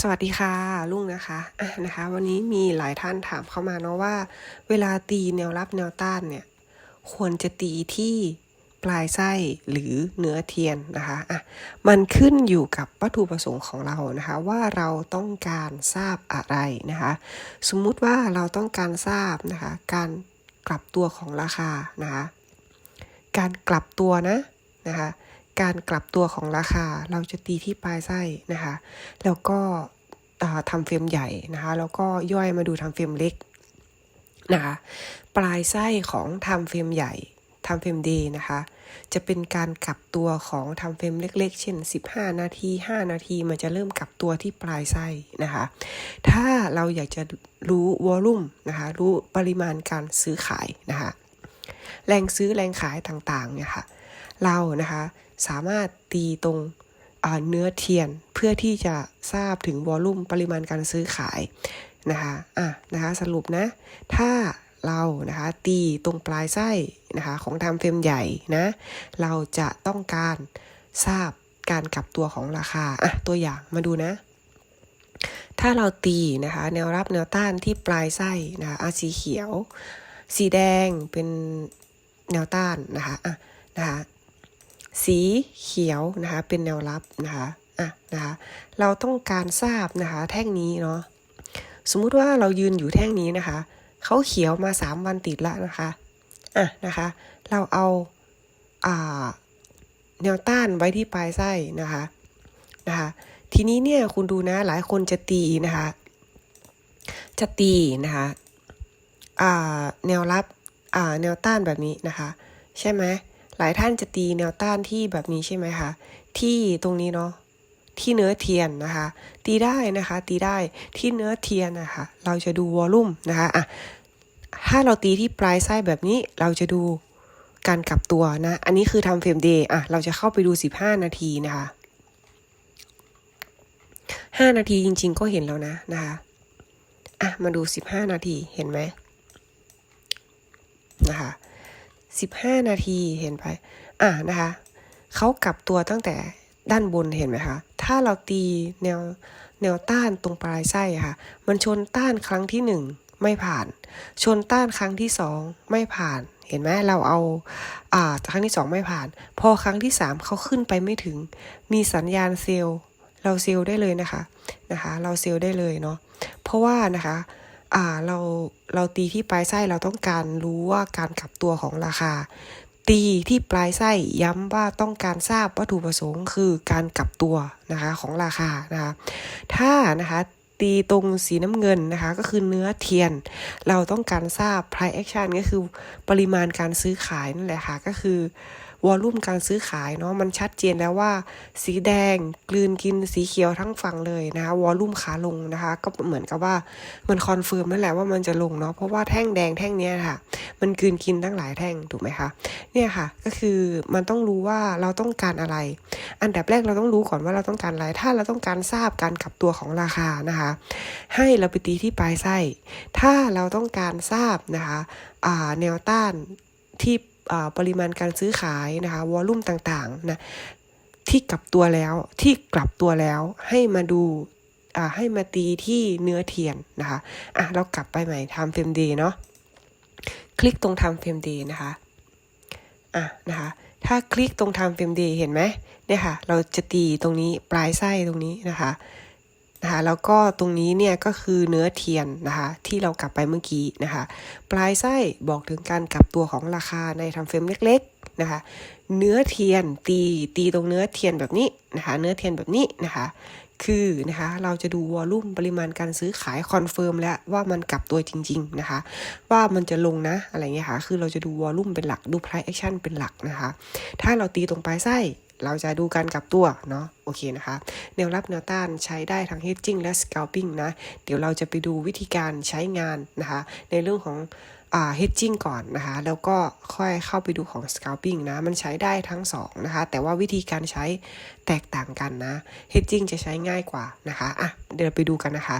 สวัสดีค่ะลุงนะคะะนะคะ วันนี้มีหลายท่านถามเข้ามาเนาะว่า เวลาตีแนวรับแนวต้านเนี่ยควรจะตีที่ปลายไส้หรือเนื้อเทียนนะคะอะมันขึ้นอยู่กับวัตถุประสงค์ของเรานะคะว่าเราต้องการทราบอะไรนะคะสมมุติว่าเราต้องการทราบนะคะการกลับตัวของราคานะคะการกลับตัวนะนะคะ การกลับตัวของราคาเราจะตีที่ปลายไส้นะคะ แล้วก็ทำเฟรมใหญ่นะคะ แล้วก็ย่อยมาดูทำเฟรมเล็กนะคะปลายไส้ของทำเฟรมใหญ่ทำเฟรมดีนะคะ จะเป็นการกลับตัวของทำเฟรมเล็ก ๆ เช่น 15 นาที 5 นาที มันจะเริ่มกลับตัวที่ปลายไส้นะคะ ถ้าเราอยากจะรู้วอลุ่มนะคะ รู้ปริมาณการซื้อขายนะคะ แรงซื้อแรงขายต่างๆเนี่ยค่ะ เรานะคะ สามารถตีตรงเนื้อเทียนเพื่อที่จะทราบถึงวอลลุ่มปริมาณการซื้อขายนะคะอะนะคะสรุปนะ ถ้าเรานะคะตีตรงปลายไส้นะคะของทำเฟรมใหญ่นะเราจะต้องการทราบการกลับตัวของราคาอะตัวอย่างมาดูนะ ถ้าเราตีนะคะแนวรับแนวต้านที่ปลายไส้นะคะอะสีเขียว สีแดงเป็นแนวต้านนะคะอะนะคะ สีเขียวนะคะ เป็นแนวรับนะคะอะนะคะเราต้องการทราบนะคะ แท่งนี้เนาะสมมุติว่าเรายืนอยู่แท่งนี้นะคะเขาเขียวมา 3 วันติดแล้วนะคะอะนะคะ เราเอาอ่าแนวต้านไว้ที่ปลายไส้นะคะนะคะทีนี้เนี่ยคุณดูนะหลายคนจะตีนะคะจะตีนะคะอ่าแนวรับอ่าแนวต้านแบบนี้นะคะ ใช่ไหม หลายท่านจะตีแนวต้านที่แบบนี้ใช่ไหมคะ ที่ตรงนี้เนาะที่เนื้อเทียนนะคะ ตีได้นะคะ ตีได้ที่เนื้อเทียนนะคะ เราจะดูวอลลุ่มนะคะอะถ้าเราตีที่ปลายไส้แบบนี้เราจะดูการกลับตัวนะ อันนี้คือทำเฟรมเดย์อะ เราจะเข้าไปดู 15 นาทีนะคะ 5 นาทีจริง ๆ ก็เห็นแล้วนะนะคะ อะ มาดู 15 นาทีเห็นไหมนะคะ 15 นาทีเห็นไปอะนะคะเขากลับตัวตั้งแต่ด้านบนเห็นไหมคะ ถ้าเราตีแนวแนวต้านตรงปลายไส้ค่ะ มันชนต้านครั้งที่ 1 ไม่ผ่าน ชนต้านครั้งที่ 2 ไม่ผ่าน เห็นไหมเราเอาอ่าครั้งที่ 2 ไม่ผ่าน พอครั้งที่ 3เขาขึ้นไปไม่ถึง มีสัญญาณเซลล์เราเซลล์ได้เลยนะคะนะคะ เราเซลล์ได้เลยเนาะ เพราะว่านะคะ เราเราตีที่ปลายไส้เราต้องการรู้ว่าการกลับตัวของราคา ตีที่ปลายไส้ย้ำว่าต้องการทราบวัตถุประสงค์คือการกลับตัวนะคะของราคานะคะถ้านะคะตีตรงสีน้ำเงินนะคะก็คือเนื้อเทียน เราต้องการทราบ price action ก็คือปริมาณการซื้อขายนั่นแหละค่ะก็คือ วอลลุ่มการซื้อขายเนาะมันชัดเจนแล้วว่า สีแดงกลืนกินสีเขียวทั้งฝั่งเลยนะคะวอลลุ่มขาลงนะคะ ก็เหมือนกับว่ามันคอนเฟิร์มนั่นแหละว่ามันจะลงเนาะเพราะว่าแท่งแดงแท่งเนี้ยค่ะ มันกลืนกินทั้งหลายแท่งถูกไหมคะเนี่ยค่ะก็คือมันต้องรู้ว่าเราต้องการอะไร อันดับแรกเราต้องรู้ก่อนว่าเราต้องการอะไร ถ้าเราต้องการทราบการกลับตัวของราคานะคะ ให้เราไปตีที่ปลายไส้ ถ้าเราต้องการทราบนะคะแนวต้านที่ ปริมาณการซื้อขายนะคะวอลลุ่มต่างๆนะที่กลับตัวแล้วที่กลับตัวแล้วให้มาดูให้มาตีที่เนื้อเทียนนะคะอะเรากลับไปใหม่ทำเฟรมดีเนาะคลิกตรงทำเฟรมดีนะคะอะนะคะถ้าคลิกตรงทำเฟรมดีเห็นไหมเนี่ยค่ะ เราจะตีตรงนี้ปลายไส้ตรงนี้นะคะ นะคะแล้วก็ตรงนี้เนี่ยก็คือเนื้อเทียนนะคะที่เรากลับไปเมื่อกี้นะคะปลายไส้บอกถึงการกลับตัวของราคาในทำเฟรมเล็กๆนะคะเนื้อเทียนตีตีตรงเนื้อเทียนแบบนี้นะคะเนื้อเทียนแบบนี้นะคะคือนะคะเราจะดูวอลลุ่มปริมาณการซื้อขายคอนเฟิร์มแล้วว่ามันกลับตัวจริงๆนะคะว่ามันจะลงนะอะไรเงี้ยค่ะคือเราจะดูวอลลุ่มเป็นหลักดู price action เป็นหลักนะคะถ้าเราตีตรงปลายไส้ เราจะดูการกลับตัวเนาะโอเคนะคะแนวรับแนวต้านใช้ได้ทั้ง hedging และ scalping นะ เดี๋ยวเราจะไปดูวิธีการใช้งานนะคะ ในเรื่องของอ่า hedging ก่อนนะคะ แล้วก็ค่อยเข้าไปดูของ scalping นะ มันใช้ได้ทั้ง 2 นะคะ แต่ว่าวิธีการใช้แตกต่างกันนะ hedging จะใช้ง่ายกว่านะคะอะเดี๋ยวไปดูกันนะคะ